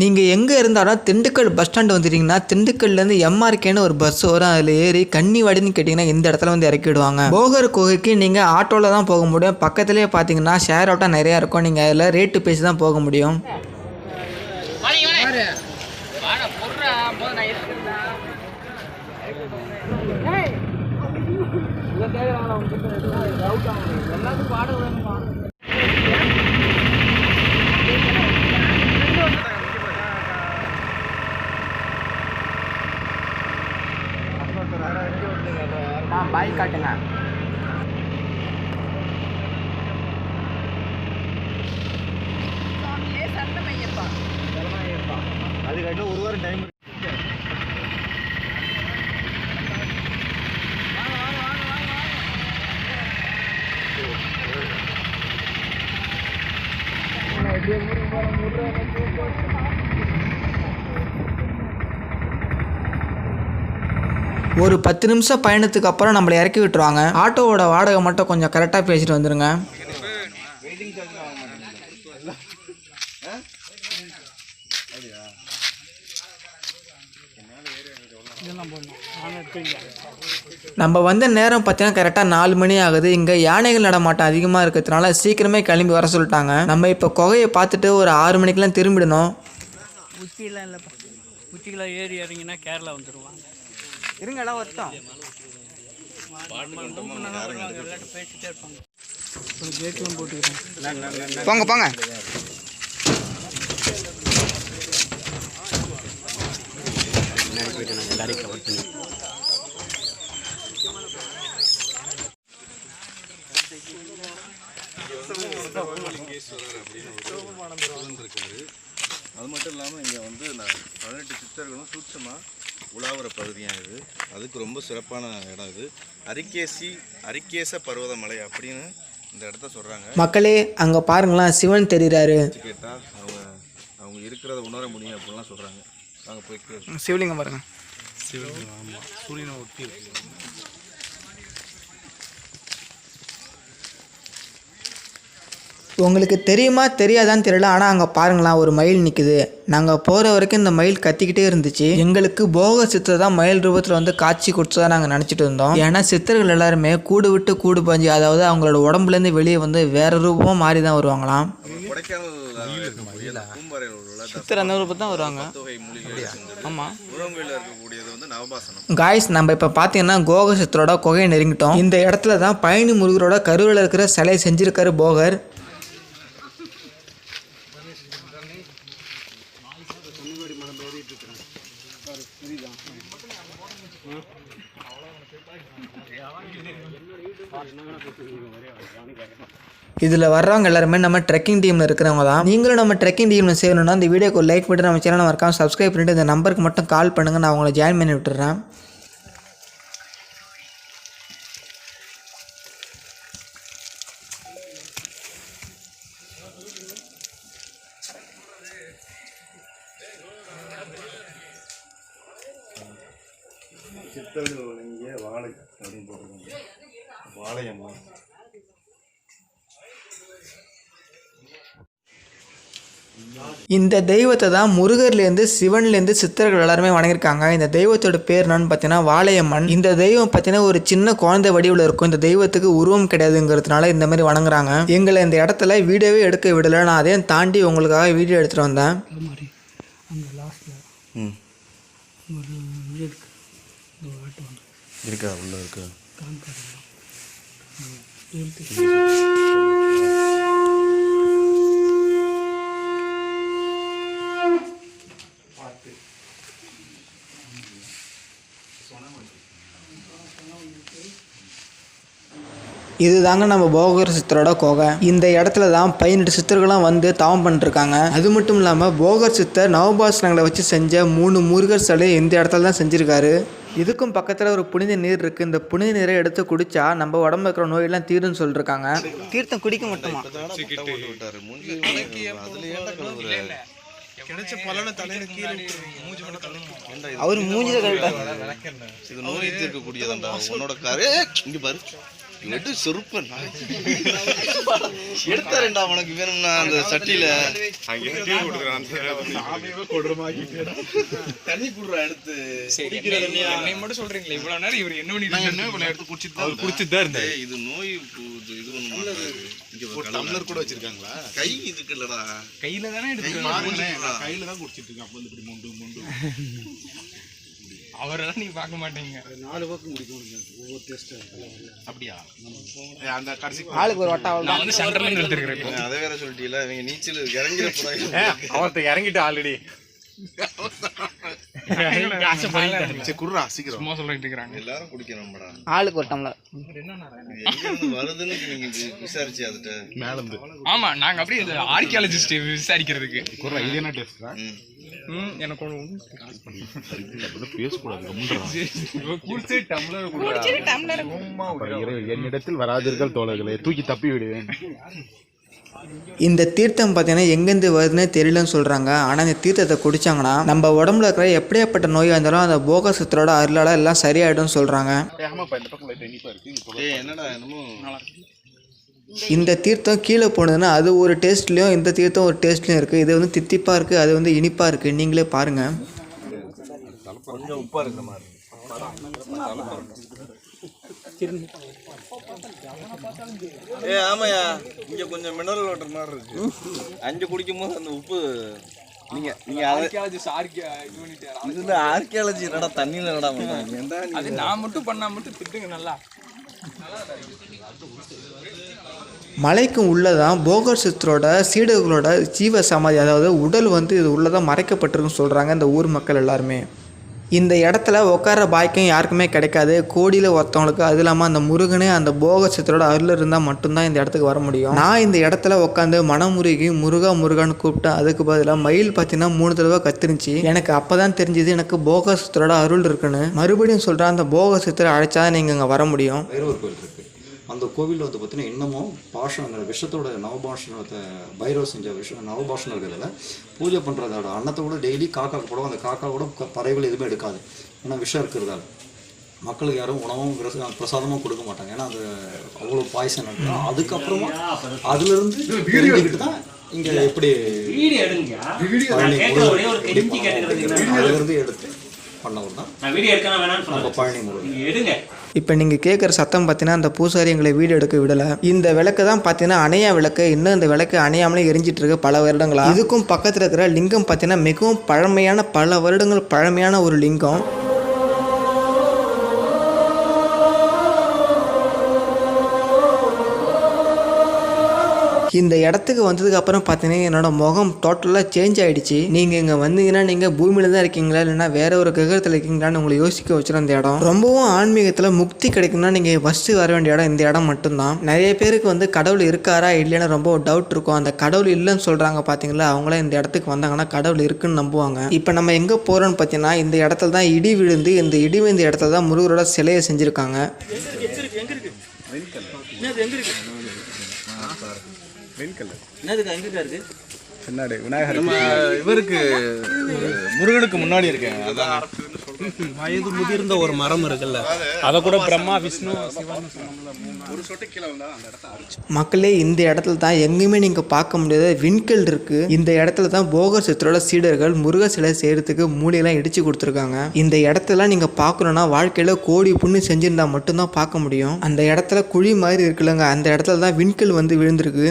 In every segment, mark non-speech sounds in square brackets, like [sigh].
நீங்கள் எங்கே இருந்தாலும் திண்டுக்கல் பஸ் ஸ்டாண்டு வந்துட்டீங்கன்னா திண்டுக்கல்லேருந்து எம்ஆர்கேன்னு ஒரு பஸ் வரும். அதில் ஏறி கன்னிவாடின்னு கேட்டிங்கன்னா இந்த இடத்துல வந்து இறக்கிடுவாங்க போகர் குகைக்கு நீங்கள் ஆட்டோவில் தான் போக முடியும். பக்கத்துலேயே பார்த்தீங்கன்னா ஷேர் ஆட்டோ நிறையா இருக்கும். நீங்கள் அதில் ரேட்டு பேசி தான் போக முடியும். பாய் காட்டுங்க அதுக்காட்டி ஒரு வாரம் டைம் ஒரு பத்து நிமிஷம் பயணத்துக்கு அப்புறம் நம்மளை இறக்கி விட்டுருவாங்க. ஆட்டோவோட வாடகை மட்டும் கொஞ்சம் கரெக்டாக பேசிட்டு வந்துருங்க. நம்ம வந்த நேரம் பார்த்தீங்கன்னா கரெக்டாக நாலு மணி ஆகுது. இங்கே யானைகள் நடமாட்டம் அதிகமாக இருக்கிறதுனால சீக்கிரமே கிளம்பி வர சொல்லிட்டாங்க. நம்ம இப்போ குகையை பார்த்துட்டு ஒரு ஆறு மணிக்கெலாம் திரும்பிடணும். உச்சியெல்லாம் இல்லைப்பா. உச்சிக்கெல்லாம் ஏறி இறங்கினா கேரளா வந்துடுவாங்க இருங்கடா ஒருத்தம் போங்க போங்க. அது மட்டும் இல்லாமல் இங்கே வந்து நான் பதினெட்டு சித்தர்களும் சூட்சமாக உலாவுற பகுதியாக அதுக்கு ரொம்ப சிறப்பான இடம் இது. அரிக்கேசி அரிக்கேச பர்வதமலை அப்படின்னு இந்த இடத்த சொல்கிறாங்க மக்களே அங்கே பாருங்களேன் சிவன் தெரியுறாரு கேட்டால் அவங்க அவங்க இருக்கிறத உணர முடியும் அப்படிலாம் சொல்கிறாங்க நாங்கள் போய். சிவலிங்கம் பாருங்க. சூரியனை ஒட்டி உங்களுக்கு தெரியுமா தெரியாதான்னு தெரியல. ஆனால் அங்கே பாருங்களேன் ஒரு மயில் நிற்குது நாங்கள் போகிற வரைக்கும் இந்த மயில் கத்திக்கிட்டே இருந்துச்சு. எங்களுக்கு போக சித்தர் தான் மயில் ரூபத்தில் வந்து காட்சி கொடுத்ததா நாங்கள் நினச்சிட்டு இருந்தோம். ஏன்னா சித்தர்கள் எல்லாருமே கூடு விட்டு கூடு பாஞ்சு அதாவது அவங்களோட உடம்புலேருந்து வெளியே வந்து வேற ரூபமாக மாறி தான் வருவாங்களாம் காய்ஸ் நம்ம இப்போ பார்த்தீங்கன்னா கோகசத்தரோட குகையை நெருங்கிட்டோம். இந்த இடத்துல தான் பழனி முருகரோட கருவில் இருக்கிற சிலை செஞ்சிருக்காரு போகர். இதில் வர்றவங்க எல்லாருமே நம்ம ட்ரெக்கிங் டீமில் இருக்கிறவங்க தான். நீங்களும் நம்ம ட்ரெக்கிங் டீமில் சேரணும்னா இந்த வீடியோக்கு லைக் பண்ணிட்டு நம்ம சேனல் மறக்காமல் சப்ஸ்கிரைப் பண்ணிட்டு இந்த நம்பருக்கு மட்டும் கால் பண்ணுங்கள் நான் உங்களை ஜாயின் பண்ணி விட்டுறேன். சித்தர்கள் வழங்கிய வாழை அப்படின்னு போட்டிருக்காங்க. வாழையம்மா. இந்த தெய்வத்தை தான் முருகர்லேருந்து சிவன்லேருந்து சித்தர்கள் எல்லாருமே வணங்கியிருக்காங்க. இந்த தெய்வத்தோட பேர் என்னன்னு பார்த்தீங்கன்னா வாழையம்மன். இந்த தெய்வம் பார்த்தீங்கன்னா ஒரு சின்ன குழந்தை வடிவில் இருக்கும். இந்த தெய்வத்துக்கு உருவம் கிடையாதுங்கிறதுனால இந்த மாதிரி வணங்குறாங்க. எங்களை இந்த இடத்துல வீடியோவே எடுக்க விடலை. நான் அதையும் தாண்டி உங்களுக்காக வீடியோ எடுத்துகிட்டு வந்தேன். அது இருக்கு? இருக்கா உள்ள இருக்கா? இது தாங்க நம்ம போகர் சித்தரோட கோகை. இந்த இடத்துல தான் பதினெட்டு சித்தர்களாம் வந்து தவம் பண்ணிருக்காங்க. அது மட்டும் இல்லாமல் போகர் சித்தர் நவபாசனங்களை வச்சு செஞ்ச மூணு முருகர் சிலை இந்த இடத்துல தான் செஞ்சுருக்காரு. இதுக்கும் பக்கத்தில் ஒரு புனித நீர் இருக்குது இந்த புனித நீரை எடுத்து குடிச்சா நம்ம உடம்புல இருக்கிற நோயெல்லாம் தீருன்னு சொல்லியிருக்காங்க தீர்த்தம் குடிக்க மட்டுமா? கிடைச்ச பலனை தலையில கீழே விட்டுரு. மூஞ்சி இது? அவர் மூஞ்சில இது நோய் தீர்க்கக்கூடியதாண்டா. உன்னோட காரு இங்க பாரு. வெட்டு செருப்பன் எடுத்தாரேன்டா உனக்கு வேணும்னா அந்த சட்டியில. தண்ணி குடுறா எடுத்து. என்னை மட்டும் சொல்றீங்களா இவ்வளவு நேரம் இவர் என்ன? இவ்வளவு எடுத்து குடிச்சிட்டு தான் குடிச்சிட்டு தான் இருந்தேன் இது நோய் இது பண்ண கலர் டம்ளர் கூட வச்சிருக்காங்களா? கை இதுக்கு இல்லடா. கையில தானே எடுத்து கையில தான் குடிச்சிட்டு இருக்கேன். அப்ப வந்து இப்படி முண்டு முண்டு. அவரெல்லாம் நீங்க பார்க்க மாட்டீங்க. நாலு பக்கம் குடிக்கணும் ஒவ்வொரு டேஸ்ட் அப்படியா? அந்த கடைசி ஆளுக்கு ஒரு வட்டா நான் வந்து சென்டர்ல இருந்து எடுத்துக்கிறேன் அதை வேற சொல்லிட்டீல இவங்க நீச்சல் இறங்கிற போறாங்க. அவர்த்த இறங்கிட்டு ஆல்ரெடி. [laughs] சும்மா சொல்லிட்டு இருக்கிறாங்க எல்லாரும் குடிக்கணும்டா. ஆளுக்கு ஒரு டம்ளர். எங்க இருந்து வருதுன்னு நீங்க வி- விசாரிச்சு அதுட்ட மேல இருந்து ஆமா நாங்க அப்படியே இந்த ஆர்கியாலஜிஸ்ட் விசாரிக்கிறதுக்கு. இது என்ன டேஸ்ட் எனக்கு பேசக்கூடாது என்னிடத்தில் வராதீர்கள் தோழர்களே தூக்கி தப்பி விடுவேன். இந்த தீர்த்தம் பார்த்தீங்கன்னா எங்கேருந்து வருதுன்னே தெரியலன்னு சொல்கிறாங்க ஆனால் இந்த தீர்த்தத்தை குடிச்சாங்கன்னா நம்ம உடம்புல இருக்கிற எப்படியாப்பட்ட நோயாக இருந்தாலும் அந்த போகசத்தரோட அருளால் எல்லாம் சரியாயிடும்னு சொல்கிறாங்க இந்த தீர்த்தம் கீழே போனதுன்னா அது ஒரு டேஸ்ட்லேயும் இந்த தீர்த்தம் ஒரு டேஸ்ட்லேயும் இருக்குது இது வந்து தித்திப்பாக இருக்குது அது வந்து இனிப்பாக இருக்குது நீங்களே பாருங்கள் கொஞ்சம் உப்பா இருக்கிற மாதிரி. ஏ ஆமாயா இங்க கொஞ்சம் மினரல் வாட்டர் மாதிரி இருக்கு. அஞ்சு குடிக்கும் போது அந்த உப்பு நீங்க நீங்க இதுல ஆர்கியாலஜி என்னடா தண்ணியில என்னடா பண்றாங்க அது நான் மட்டும் பண்ணா மட்டும் திட்டுங்க நல்லா. மலைக்கு உள்ளதான் போகர் சித்தரோட சீடர்களோட ஜீவ சமாதி அதாவது உடல் வந்து இது உள்ளதான் மறைக்கப்பட்டிருக்குன்னு சொல்கிறாங்க இந்த ஊர் மக்கள் எல்லாருமே. இந்த இடத்துல உட்கார பாக்கியம் யாருக்குமே கிடைக்காது. கோடியில் ஒருத்தவங்களுக்கு அது இல்லாமல் அந்த முருகனே அந்த போக சித்தரோட அருள் இருந்தால் மட்டும்தான் இந்த இடத்துக்கு வர முடியும். நான் இந்த இடத்துல உட்காந்து மனமுருகி முருகா முருகான்னு கூப்பிட்டேன் அதுக்கு பதிலாக மயில் பார்த்தீங்கன்னா மூணு தடவை கத்திருந்துச்சு. எனக்கு அப்போ தான் தெரிஞ்சுது எனக்கு போக சித்தரோட அருள் இருக்குன்னு. மறுபடியும் சொல்கிறேன் அந்த போக சித்தரை அழைச்சா நீங்கள் இங்கே வர முடியும். கோயில் அந்த கோவிலில் வந்து பார்த்தீங்கன்னா இன்னமும் பாஷணங்கள் விஷத்தோட நவபாஷணத்தை பைரவர் செஞ்ச விஷ நவபாஷணம் இருக்கிறதுல பூஜை பண்ணுறதோட அன்னத்தை கூட டெய்லி காக்கா போடும் அந்த காக்கா கூட பறவைகள் எதுவுமே எடுக்காது. ஏன்னா விஷம் இருக்கிறதால. மக்களுக்கு யாரும் உணவும் பிரச- பிரசாதமும் கொடுக்க மாட்டாங்க. ஏன்னா அது அவ்வளோ பாய்சன் அதுக்கப்புறமா அதுலேருந்து தெரிஞ்சுக்கிட்டு தான் இங்கே எப்படி அதுலேருந்து எடுத்து பண்ணவர் தான். நான் வீடியோ எடுக்கணும் வேணாம்னு நம்ம சொல்லுங்க பழனி முருகன். நீங்க எடுங்க. இப்போ நீங்கள் கேட்குற சத்தம் பார்த்தீங்கன்னா அந்த பூசாரி எங்களை வீடு எடுக்க விடலை. இந்த விளக்கு தான் பார்த்தீங்கன்னா அணையா விளக்கு. இன்னும் இந்த விளக்கு அணையாமலே எரிஞ்சிட்டு இருக்கு பல வருடங்களா? இதுக்கும் பக்கத்தில் இருக்கிற லிங்கம் பார்த்தீங்கன்னா மிகவும் பழமையான பல வருடங்கள் பழமையான ஒரு லிங்கம். இந்த இடத்துக்கு வந்ததுக்கு அப்புறம் பார்த்தீங்கன்னா என்னோட முகம் டோட்டலாக சேஞ்ச் ஆயிடுச்சு. நீங்கள் இங்கே வந்தீங்கன்னா நீங்கள் பூமியில தான் இருக்கீங்களா? இல்லைன்னா வேற ஒரு கிரகத்தில் இருக்கீங்களான்னு உங்களை யோசிக்க வச்சிடும் இந்த இடம். ரொம்பவும் ஆன்மீகத்தில் முக்தி கிடைக்கும்னா நீங்கள் ஃபஸ்ட்டு வர வேண்டிய இடம் இந்த இடம் மட்டும்தான். நிறைய பேருக்கு வந்து கடவுள் இருக்காரா இல்லைன்னு ரொம்ப டவுட் இருக்கும். அந்த கடவுள் இல்லைன்னு சொல்கிறாங்க பார்த்தீங்களா? அவங்களே இந்த இடத்துக்கு வந்தாங்கன்னா கடவுள் இருக்குன்னு நம்புவாங்க. இப்போ நம்ம எங்கே போகிறோம்னு பார்த்தீங்கன்னா இந்த இடத்துல தான் இடி விழுந்து இந்த இடி விழுந்த இடத்துல தான் முருகரோட சிலையை செஞ்சுருக்காங்க. பின்னாடி விநாயகர். நம்ம இவருக்கு முருகனுக்கு முன்னாடி இருக்கேன். அதான்? வயது முதிர்ந்த ஒரு மரம் இருக்குல்ல. அத கூட பிரம்மா விஷ்ணு மக்களே இந்த இடத்துல தான் எங்கேயுமே நீங்கள் பார்க்க முடியாத விண்கல் இருக்குது இந்த இடத்துல தான் போகர் சித்தரோட சீடர்கள் முருக சிலை செய்கிறதுக்கு மூலையெல்லாம் இடிச்சு கொடுத்துருக்காங்க. இந்த இடத்தெல்லாம் நீங்கள் பார்க்கணுன்னா வாழ்க்கையில் கோடி புண்ணு செஞ்சிருந்தா மட்டும்தான் பார்க்க முடியும். அந்த இடத்துல குழி மாதிரி இருக்குல்லங்க. அந்த இடத்துல தான் விண்கல் வந்து விழுந்திருக்கு.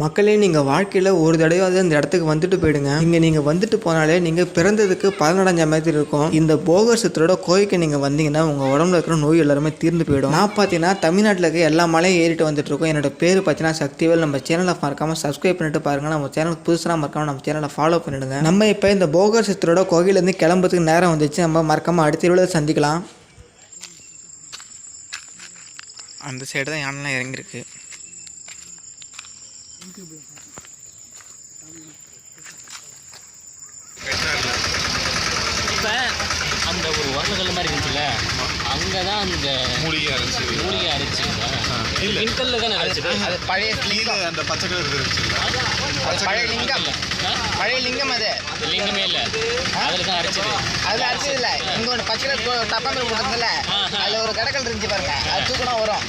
மக்களே நீங்கள் வாழ்க்கையில் ஒரு தடவையாவது இந்த இடத்துக்கு வந்துட்டு போயிடுங்க. இங்கே நீங்கள் வந்துட்டு போனாலே நீங்கள் பிறந்ததுக்கு பலனடைஞ்ச மாதிரி இருக்கும். இந்த போகர் சித்தரோட கோயிலுக்கு நீங்கள் வந்தீங்கன்னா உங்கள் உடம்புல இருக்கிற நோய் எல்லாருமே தீர்ந்து போயிடும். நான் பார்த்தீங்கன்னா தமிழ்நாட்டில் இருக்க எல்லா மலையும் ஏறிட்டு வந்துட்டு இருக்கோம். என்னோட பேர் பார்த்தீங்கன்னா சக்திவேல். நம்ம சேனலை மறக்காமல் சப்ஸ்கிரைப் பண்ணிட்டு பாருங்கள் நம்ம சேனலுக்கு புதுசாக மறக்காமல் நம்ம சேனலை ஃபாலோ பண்ணிடுங்க. நம்ம இப்போ இந்த போகர் சித்தரோட கோயிலேருந்து கிளம்புறதுக்கு நேரம் வந்துச்சு. நம்ம மறக்காமல் அடுத்த வீடியோவில் சந்திக்கலாம். அந்த சைடு தான் யானைலாம் இறங்கியிருக்கு. இப்ப அந்த அந்த ஒரு உரங்கல் மாதிரி இருந்துச்சுல்ல அங்கே தான் அந்த மூலிகை அரைச்சி மூலிகை அரைச்சு விண்கல்ல தானே அரைச்சது அது பழைய கீழே அந்த பச்சை கலர் இருந்துச்சுல்ல பழைய லிங்கம். பழைய லிங்கம். அது. லிங்கமே இல்லை. அதில் தான் அரைச்சது அதுல அரிசி இல்ல. இங்க ஒன்று பச்சை கலர் டப்பா போட்டதுல அதுல ஒரு கடற்கல் இருந்துச்சு பாருங்க. அது தூக்கினா வரும்.